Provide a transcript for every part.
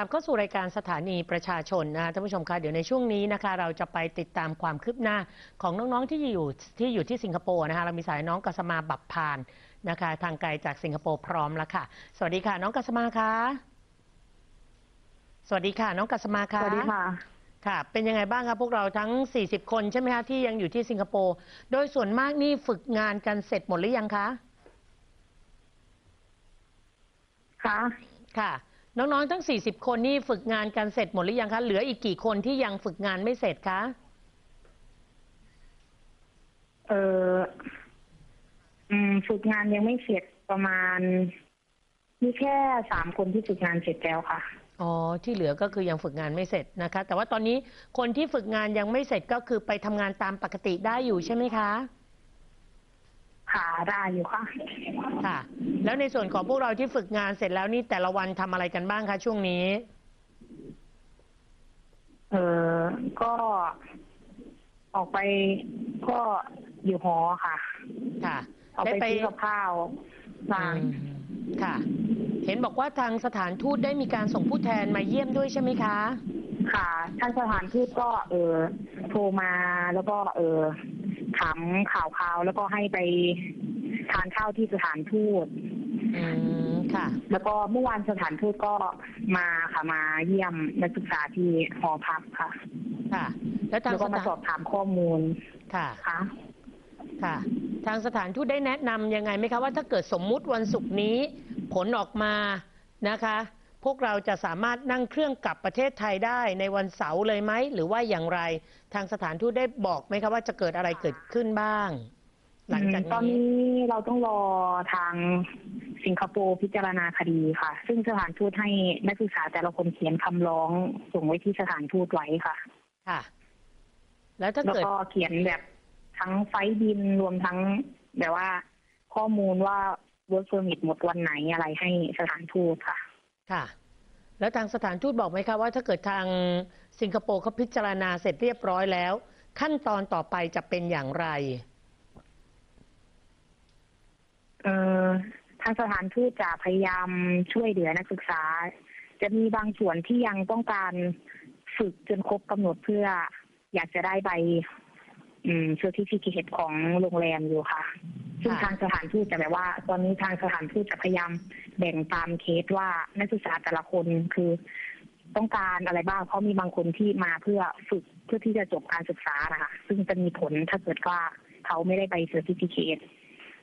ลับเข้าสู่รายการสถานีประชาชนนะคะท่านผู้ชมคะเดี๋ยวในช่วงนี้นะคะ เราจะไปติดตามความคืบหน้าของน้องๆที่อยู่ที่อยู่ที่สิงคโปร์นะคะเรามีสายน้องกัสมาบับพานนะคะ ทางไกลจากสิงคโปร์พร้อมแล้วค่ะ สวัสดีค่ะ น้องกัสมาคะสวัสดีค่ะ น้องกัสมาคะสวัสดีค่ะค่ะ เป็นยังไงบ้างครับพวกเราทั้ง 40 คนใช่ไหมคะที่ยังอยู่ที่สิงคโปร์โดยส่วนมากนี่ฝึกงานกันเสร็จหมดหรือยังคะค่ะค่ะ น้องๆ ทั้ง 40 คนนี่ฝึกงานกันเสร็จหมดหรือยังคะ เหลืออีกกี่คนที่ยังฝึกงานไม่เสร็จคะ เอออืมฝึกงานยังไม่เสร็จประมาณ มีแค่สามคนที่ฝึกงานเสร็จแล้วค่ะ อ๋อ ที่เหลือก็คือยังฝึกงานไม่เสร็จนะคะ แต่ว่าตอนนี้คนที่ฝึกงานยังไม่เสร็จก็คือไปทำงานตามปกติได้อยู่ใช่ไหมคะ ค่ะได้อยู่ค่ะ ค่ะ แล้วในส่วนของพวกเราที่ฝึกงานเสร็จแล้วนี่แต่ละวันทำอะไรกันบ้างคะช่วงนี้ เออก็ออกไปก็อยู่หอค่ะ ค่ะออกไปซื้อกับข้าวบ้างอืมค่ะ เห็นบอกว่าทางสถานทูตได้มีการส่งผู้แทนมาเยี่ยมด้วยใช่ไหมคะ ค่ะท่านสถานทูตก็ เออโทรมาแล้วก็ เออ ถามข่าวข่าวๆแล้วก็ให้ไปทานข้าวที่สถานทูตอืมค่ะ แล้วก็เมื่อวานสถานทูตก็มาค่ะมาเยี่ยมนักศึกษาที่หอพักค่ะ ค่ะ แล้วทางแล้วสก็มาถานสอบถามข้อมูลค่ะค่ะค่ะ ทางสถานทูตได้แนะนำยังไงไหมคะว่าถ้าเกิดสมมุติวันศุกร์นี้ผลออกมานะคะ พวกเราจะสามารถนั่งเครื่องกลับประเทศไทยได้ในวันเสาร์เลยไหม หรือว่าอย่างไร ทางสถานทูตได้บอกไหมคะว่าจะเกิดอะไรเกิดขึ้นบ้าง หลังจากตอนนี้นี้เราต้องรอทางสิงคโปร์พิจารณาคดีค่ะ ซึ่งสถานทูตให้นักศึกษาแต่ละคนเขียนคำร้องส่งไว้ที่สถานทูตไว้ค่ะ ค่ะ แล้วถ้าแล้วเกิดก็เขียนแบบทั้งไฟล์บินรวมทั้งแบบว่าข้อมูลว่า work permit หมดวันไหนอะไรให้สถานทูตค่ะ ค่ะ แล้วทางสถานทูตบอกไหมคะว่าถ้าเกิดทางสิงคโปร์เขาพิจารณาเสร็จเรียบร้อยแล้ว ขั้นตอนต่อไปจะเป็นอย่างไรเอ่อทางสถานทูตจะพยายามช่วยเหลือนักศึกษา จะมีบางส่วนที่ยังต้องการฝึกจนครบกำหนดเพื่ออยากจะได้ใบอืมเซอร์ติฟิเคตของโรงแรมอยู่ค่ะ ซึ่งค่ะทางสถานทูตจะแบบว่า ตอนนี้ทางสถานทูตจะพยายามแบ่งตามเคสว่านักศึกษาแต่ละคนคือต้องการอะไรบ้างเพราะมีบางคนที่มาเพื่อฝึกเพื่อที่จะจบการศึกษานะคะ ซึ่งจะมีผลถ้าเกิดว่าเขาไม่ได้ใบเซอร์ติฟิเคต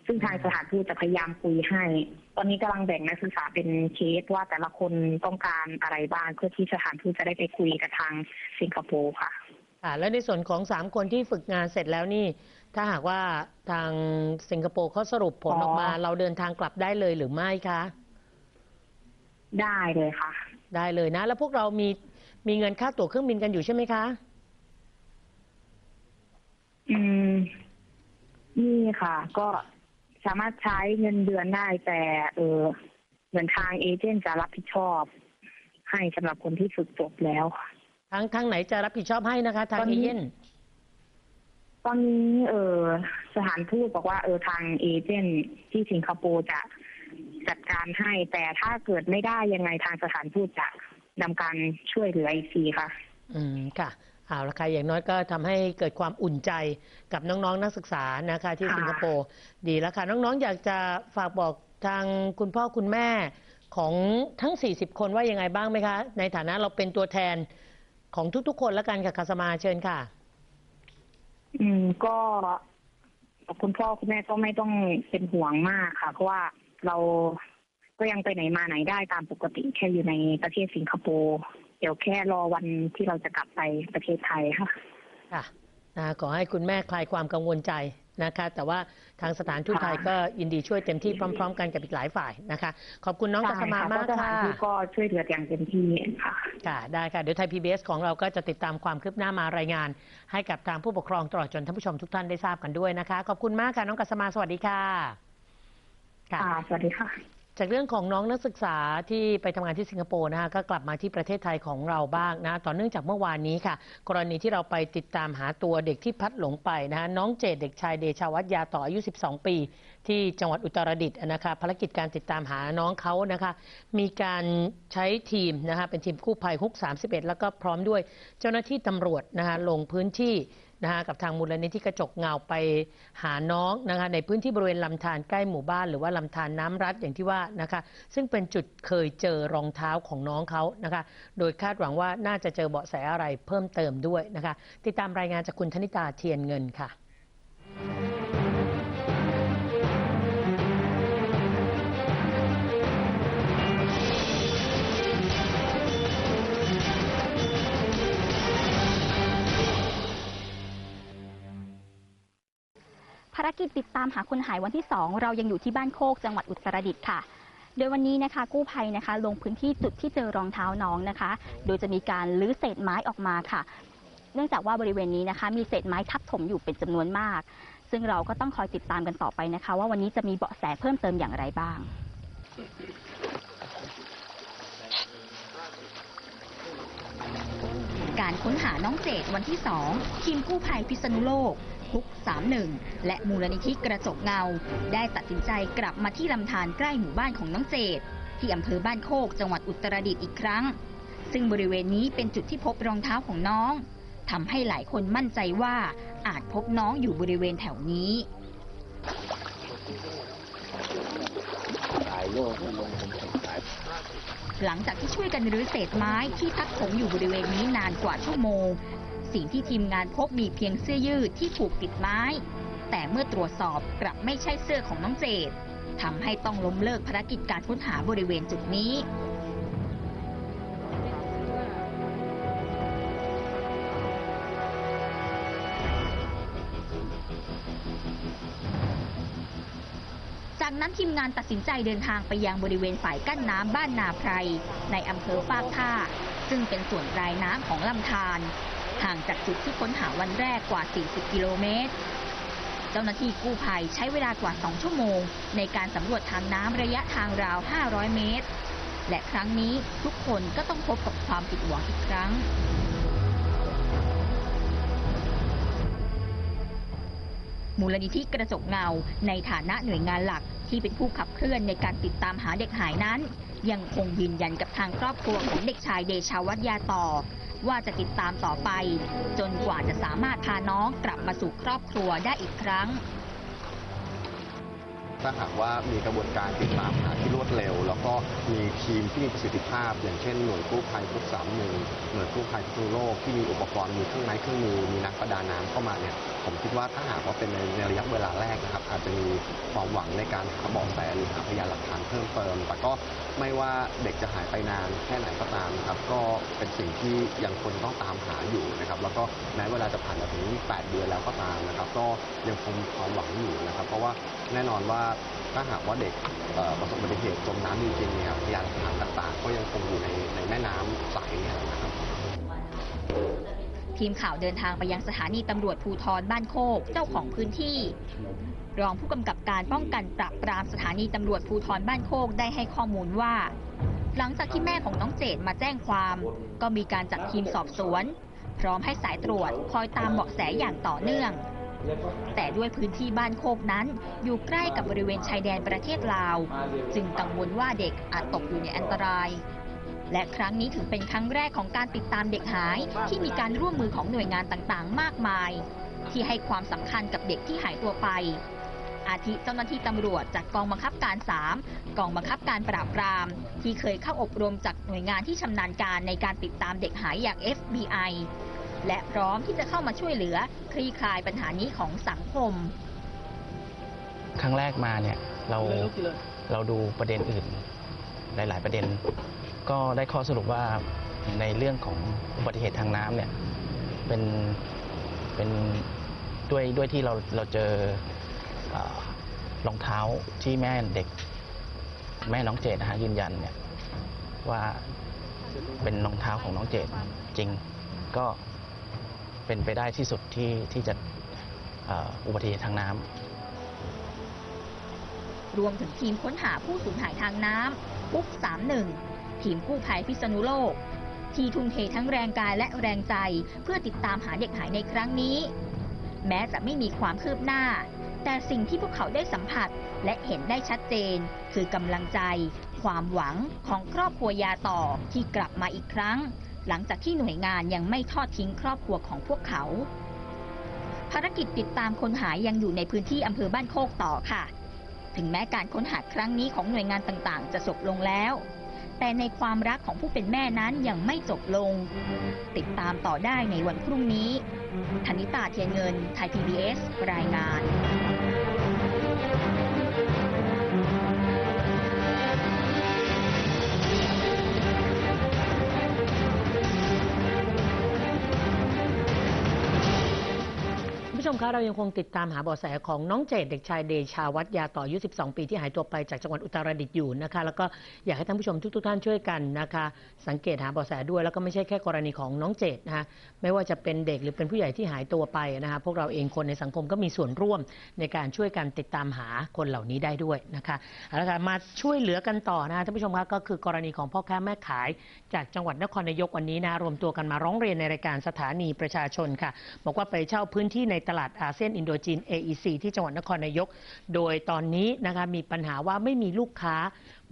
ซึ่งทางสถานทูตจะพยายามคุยให้ ตอนนี้กำลังแบ่งนักศึกษาเป็นเคสว่าแต่ละคนต้องการอะไรบ้างเพื่อที่สถานทูตจะได้ไปคุยกับทางสิงคโปร์ค่ะ ค่ะ แล้วในส่วนของสามคนที่ฝึกงานเสร็จแล้วนี่ ถ้าหากว่าทางสิงคโปร์เขาสรุปผลอ๋อออกมา เราเดินทางกลับได้เลยหรือไม่คะ ได้เลยค่ะ ได้เลยนะ แล้วพวกเรามีมีเงินค่าตั๋วเครื่องบินกันอยู่ใช่ไหมคะ อืม นี่ค่ะ ก็สามารถใช้เงินเดือนได้แต่เออเหมือนทางเอเจนต์จะรับผิดชอบ ให้สำหรับคนที่ฝึกจบแล้วค่ะทางทางไหนจะรับผิดชอบให้นะคะ ทางตอนเอนี้เย่นต อนนี้เออสถานทูตบอกว่าเออทางเอเจนต์ที่สิงคโปร์จะจัดการให้ แต่ถ้าเกิดไม่ได้ยังไงทางสถานทูตจะนำการช่วยเหลืออีกทีค่ะ อืมค่ะเอาละค่ะอย่างน้อยก็ทำให้เกิดความอุ่นใจกับน้องๆนักศึกษานะคะที่ค่ะสิงคโปร์ดีแล้วค่ะ น้องๆ อยากจะฝากบอกทางคุณพ่อคุณแม่ของทั้ง 40 คนว่ายังไงบ้างไหมคะ ในฐานะเราเป็นตัวแทนของทุกๆ คนแล้วกันค่ะคาสมาเชิญค่ะ อืมก็คุณพ่อคุณแม่ก็ไม่ต้องเป็นห่วงมากค่ะ เพราะว่าเราก็ยังไปไหนมาไหนได้ตามปกติแค่อยู่ในประเทศสิงคโปร์เดี๋ยวแค่รอวันที่เราจะกลับไปประเทศไทยค่ะ ค่ะนะขอให้คุณแม่คลายความกังวลใจ นะคะ แต่ว่าทางสถานทูตค่ะไทยก็ยินดีช่วยเต็มที่พร้อม ๆ กันกับอีกหลายฝ่ายนะคะ ขอบคุณน้องกัสมาใช่มากเพระสถาค่ะนที่ก็ช่วยเหลืออย่างเต็มที่ค่ะค่ะได้ค่ะ เดี๋ยวไทย PBS ของเราก็จะติดตามความคืบหน้ามารายงาน ให้กับทางผู้ปกครองตลอดจนท่านผู้ชมทุกท่านได้ทราบกันด้วยนะคะ ขอบคุณมากค่ะน้องกัสมาสวัสดีค่ะค่ะค่ะสวัสดีค่ะ จากเรื่องของน้องนักศึกษาที่ไปทำงานที่สิงคโปร์นะคะก็กลับมาที่ประเทศไทยของเราบ้างนะต่อเนื่องจากเมื่อวานนี้ค่ะ กรณีที่เราไปติดตามหาตัวเด็กที่พัดหลงไปนะคะน้องเจดเด็กชายเดชาวัฒยาต่ออายุ 12 ปี ที่จังหวัดอุตรดิตถ์นะคะภารกิจการติดตามหาน้องเขานะคะมีการใช้ทีมนะคะเป็นทีมกู้ภัยฮุก 31 แล้วก็พร้อมด้วยเจ้าหน้าที่ตำรวจนะคะลงพื้นที่ นะคะกับทางมูลนิธิกระจกเงาไปหาน้องนะคะในพื้นที่บริเวณลำธารใกล้หมู่บ้านหรือว่าลำธารน้ำรัดอย่างที่ว่านะคะซึ่งเป็นจุดเคยเจอรองเท้าของน้องเขานะคะโดยคาดหวังว่าน่าจะเจอเบาะแสอะไรเพิ่มเติมด้วยนะคะติดตามรายงานจากคุณธนิตาเทียนเงินค่ะ ภารกิจติดตามหาคนหายวันที่ 2 เรายังอยู่ที่บ้านโคกจังหวัดอุตรดิตถ์ค่ะ โดยวันนี้นะคะ กู้ภัยนะคะ ลงพื้นที่จุดที่เจอรองเท้าน้องนะคะ โดยจะมีการลื้อเศษไม้ออกมาค่ะ เนื่องจากว่าบริเวณนี้นะคะ มีเศษไม้ทับถมอยู่เป็นจำนวนมาก ซึ่งเราก็ต้องคอยติดตามกันต่อไปนะคะ ว่าวันนี้จะมีเบาะแสเพิ่มเติมอย่างไรบ้าง การค้นหาน้องเจดวันที่ 2 ทีมกู้ภัยพิษณุโลกฮุก 31 และมูลนิธิกระจกเงา ได้ตัดสินใจกลับมาที่ลำธารใกล้หมู่บ้านของน้องเจดที่อำเภอบ้านโคกจังหวัดอุตรดิตถ์อีกครั้ง ซึ่งบริเวณนี้เป็นจุดที่พบรองเท้าของน้องทำให้หลายคนมั่นใจว่าอาจพบน้องอยู่บริเวณแถวนี้ หลังจากที่ช่วยกันรื้อเศษไม้ที่ทักถมอยู่บริเวณนี้นานกว่าชั่วโมง สิ่งที่ทีมงานพบมีเพียงเสื้อยืดที่ผูกติดไม้ แต่เมื่อตรวจสอบกลับไม่ใช่เสื้อของน้องเจดทำให้ต้องล้มเลิกภารกิจการค้นหาบริเวณจุดนี้ จากนั้นทีมงานตัดสินใจเดินทางไปยังบริเวณฝ่ายกั้นน้ำบ้านนาไพร ในอำเภอฟากท่า ซึ่งเป็นส่วนปลายน้ำของลำธารห่างจากจุดที่ค้นหาวันแรกกว่า 40 กิโลเมตร เจ้าหน้าที่กู้ภัยใช้เวลากว่า 2 ชั่วโมง ในการสำรวจทางน้ำระยะทางราว 500 เมตร และครั้งนี้ทุกคนก็ต้องพบกับความผิดหวังอีกครั้ง มูลนิธิกระจกเงา ในฐานะหน่วยงานหลักที่เป็นผู้ขับเคลื่อนในการติดตามหาเด็กหายนั้น ยังคงยืนยันกับทางครอบครัวของเด็กชายเดชาวัฒยาต่อ ว่าจะติดตามต่อไป จนกว่าจะสามารถพาน้องกลับมาสู่ครอบครัวได้อีกครั้ง ถ้าหากว่ามีกระบวนการติดตามหา วดเร็ว แล้วก็มีทีมที่มีประสิทธิภาพ อย่างเช่นหน่วยกู้ภัยทุกสามหนึ่งหน่วยกู้ภัยทุกโลกที่มีอุปกรณ์มีเครื่องไม้เครื่องมือมีนักประดาน้ำเข้ามาเนี่ยผมคิดว่าถ้าหากว่าเป็นในในระยะเวลาแรกนะครับ อาจจะมีความหวังในการหาเบาะแสหรือหาพยานหลักฐานเพิ่มเติม แต่ก็ไม่ว่าเด็กจะหายไปนานแค่ไหนก็ตามนะครับก็เป็นสิ่งที่ยังคนต้องตามหาอยู่นะครับแล้วก็แม้เวลาจะผ่านมาถึง 8 เดือนแล้วก็ตามนะครับ ก็ยังคงความหวังอยู่นะครับ เพราะว่าแน่นอนว่าถ้าหากว่าเด็กประสบอุบัติเหตุจมน้ำจริงๆเนี่ยพยานหลักฐานต่างๆก็ยังคงอยู่ในในแม่น้ำใสเนี่ยนะครับทีมข่าวเดินทางไปยังสถานีตำรวจภูทรบ้านโคกเจ้าของพื้นที่ รองผู้กำกับการป้องกันปราบปรามสถานีตำรวจภูทรบ้านโคกได้ให้ข้อมูลว่า หลังจากที่แม่ของน้องเจดมาแจ้งความ ก็มีการจัดทีมสอบสวน พร้อมให้สายตรวจคอยตามเบาะแสอย่างต่อเนื่อง แต่ด้วยพื้นที่บ้านโคกนั้น อยู่ใกล้กับบริเวณชายแดนประเทศลาว จึงกังวลว่าเด็กอาจตกอยู่ในอันตราย และครั้งนี้ถือเป็นครั้งแรกของการติดตามเด็กหาย ที่มีการร่วมมือของหน่วยงานต่างๆ มากมาย ที่ให้ความสำคัญกับเด็กที่หายตัวไป อาทิเจ้าหน้าที่ตำรวจจากกองบังคับการ 3 กองบังคับการปราบปราม ที่เคยเข้าอบรมจากหน่วยงานที่ชำนาญการในการติดตามเด็กหายอย่าง FBI และพร้อมที่จะเข้ามาช่วยเหลือคลี่คลายปัญหานี้ของสังคม ครั้งแรกมาเนี่ยเราเราดูประเด็นอื่น หลาย ๆ ประเด็น ก็ได้ข้อสรุปว่าในเรื่องของอุบัติเหตุทางน้ำเนี่ยเป็นเป็นด้วยด้วยที่เราเราเจอเอ่อรองเท้าที่แม่เด็ก แม่น้องเจดนะฮะยืนยันเนี่ยว่าเป็นรองเท้าของน้องเจดจริง ก็ เป็นไปได้ที่สุดที่ที่จะอุบัติเหตุทางน้ำรวมถึงทีมค้นหาผู้สูญหายทางน้ำปุ๊ก31 ทีมกู้ภัยพิษณุโลก ที่ทุ่มเททั้งแรงกายและแรงใจเพื่อติดตามหาเด็กหายในครั้งนี้ แม้จะไม่มีความคืบหน้า แต่สิ่งที่พวกเขาได้สัมผัสและเห็นได้ชัดเจน คือกำลังใจ ความหวังของครอบครัวยาต่อที่กลับมาอีกครั้ง หลังจากที่หน่วยงานยังไม่ทอดทิ้งครอบครัวของพวกเขา ภารกิจติดตามคนหายยังอยู่ในพื้นที่อำเภอบ้านโคกต่อค่ะ ถึงแม้การค้นหาครั้งนี้ของหน่วยงานต่างๆ จะจบลงแล้ว แต่ในความรักของผู้เป็นแม่นั้นยังไม่จบลง ติดตามต่อได้ในวันพรุ่งนี้ธนิตาเทียนเงินไทย PBS รายงาน ผู้ชมคะเรายังคงติดตามหาเบาะแสของน้องเจดเด็กชายเดชาวัฒยาต่ออายุ 12 ปีที่หายตัวไปจากจังหวัดอุตรดิตถ์อยู่นะคะ แล้วก็อยากให้ท่านผู้ชมทุกๆท่านช่วยกันนะคะ สังเกตหาเบาะแสด้วยแล้วก็ไม่ใช่แค่กรณีของน้องเจดนะคะไม่ว่าจะเป็นเด็กหรือเป็นผู้ใหญ่ที่หายตัวไปนะคะพวกเราเองคนในสังคมก็มีส่วนร่วมในการช่วยกันติดตามหาคนเหล่านี้ได้ด้วยนะคะเอาละค่ะมาช่วยเหลือกันต่อนะคะท่านผู้ชมคะก็คือกรณีของพ่อค้าแม่ขาย จากจังหวัดนครนายกวันนี้นะรวมตัวกันมาร้องเรียนในรายการสถานีประชาชนค่ะ บอกว่าไปเช่าพื้นที่ในตลาดอาเซียนอินโดจีน AEC ที่จังหวัดนครนายก โดยตอนนี้นะคะมีปัญหาว่าไม่มีลูกค้า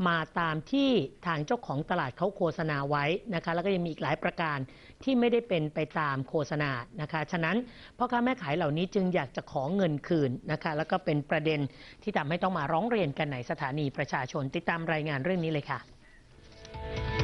มาตามที่ทางเจ้าของตลาดเขาโฆษณาไว้นะคะแล้วก็ยังมีอีกหลายประการที่ไม่ได้เป็นไปตามโฆษณานะคะฉะนั้นพ่อค้าแม่ขายเหล่านี้จึงอยากจะขอเงินคืนนะคะแล้วก็เป็นประเด็นที่ทำให้ต้องมาร้องเรียนกันในสถานีประชาชนติดตามรายงานเรื่องนี้เลยค่ะ